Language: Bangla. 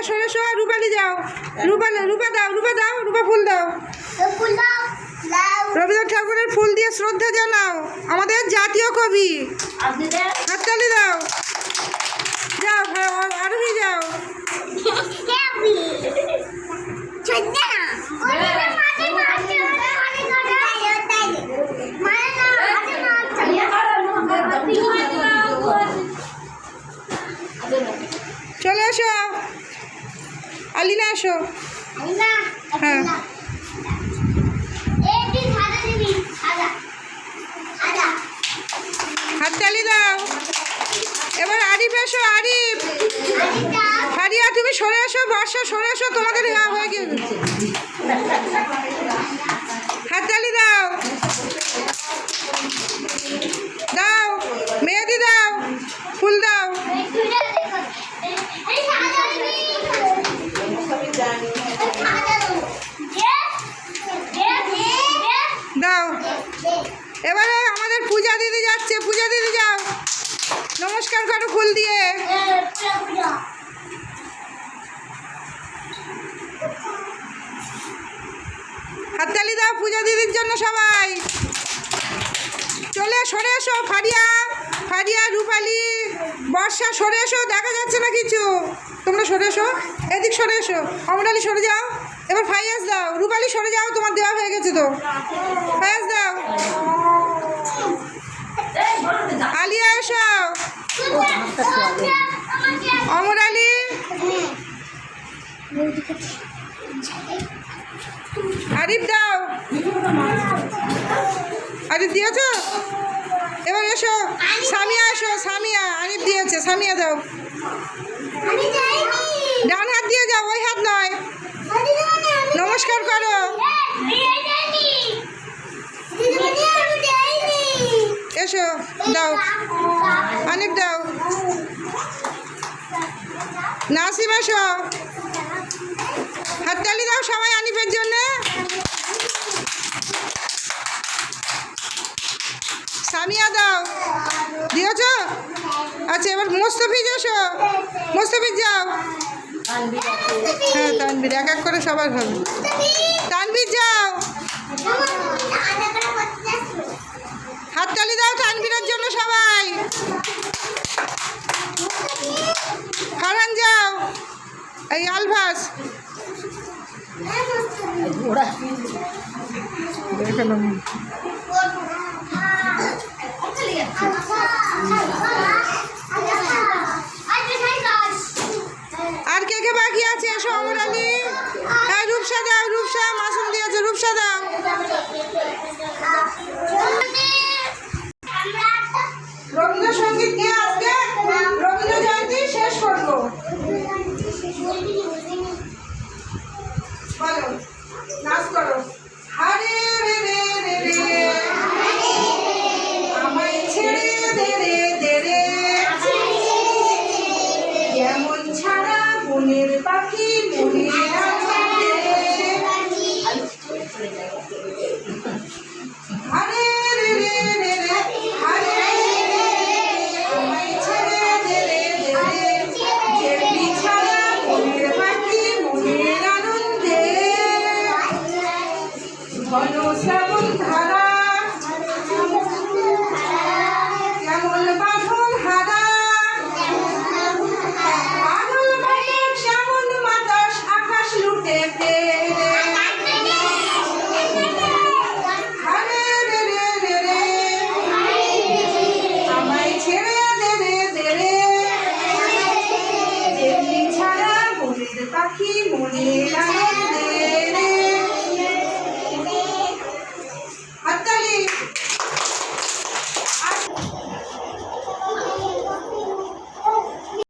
দাও রূপা রূপা দাও রূপা দাও, রূপা ফুল দাও। রবীন্দ্রনাথ ঠাকুরের ফুল দিয়ে শ্রদ্ধা জানাও। আমাদের জাতীয় কবি। হাততালি দাও। যাও আর- আরোহী যাও কেবি চন্না ওই মাঝে মাঝে মানে করে তাই মানে না মাঝে মাঝে চলে এসো আলিনা এসো। না হ্যাঁ। সাদা হাততালি দাও। এবার আরিফ এসো আরিফ। ফারিয়া তুমি সরে এসো বর্ষা সরে এসো তোমাদের হয়ে গেছে হাততালি দাও দাও মেহেদি দাও ফুল দাও এই দুইটা দেখো এই সাদা দিবি এই সাদা দেবো দে দে দে দে এবারে আমাদের পূজা দিদি যাচ্ছে, পূজা দিদি যাও। নমস্কার করো ফুল দিয়ে। হাততালি দাও পূজা দিদির জন্য সবাই। চলে সরে এসো, ফারিয়া ফারিয়া, রূপালি, বর্ষা, সরে এসো, দেখা যাচ্ছে না কিছু। তোমরা সরে এসো, এদিক সরে এসো, অমরালি সরে যাও। এবার ফাইয়াস দাও রূপালি সরে যাও তোমার দেওয়া হয়ে গেছে তো। ফাইয়াস দাও। আলিয়া এসো। অমর আলী। আরিফ দাও। আরিফ দিয়েছ? এবার এসো। সামিয়া এসো। সামিয়া আরিফ দিয়েছে। সামিয়া দাও। ডান হাত দিয়ে যাও ওই হাত নয়। নমস্কার করো। এসো দাও। অনেক দাও। নাসিম এসো। হ্যাঁ তানবির এক এক করে সবার হবে। তানবির যাও। হাততালি দাও তানবিরের জন্য সবাই। ফারহান যাও। এই আলভাস। আর রবীন্দ্রসঙ্গীত শেষ করব। নাচ করো। আমায় ছেড়ে পাখি মনে মনে লাগে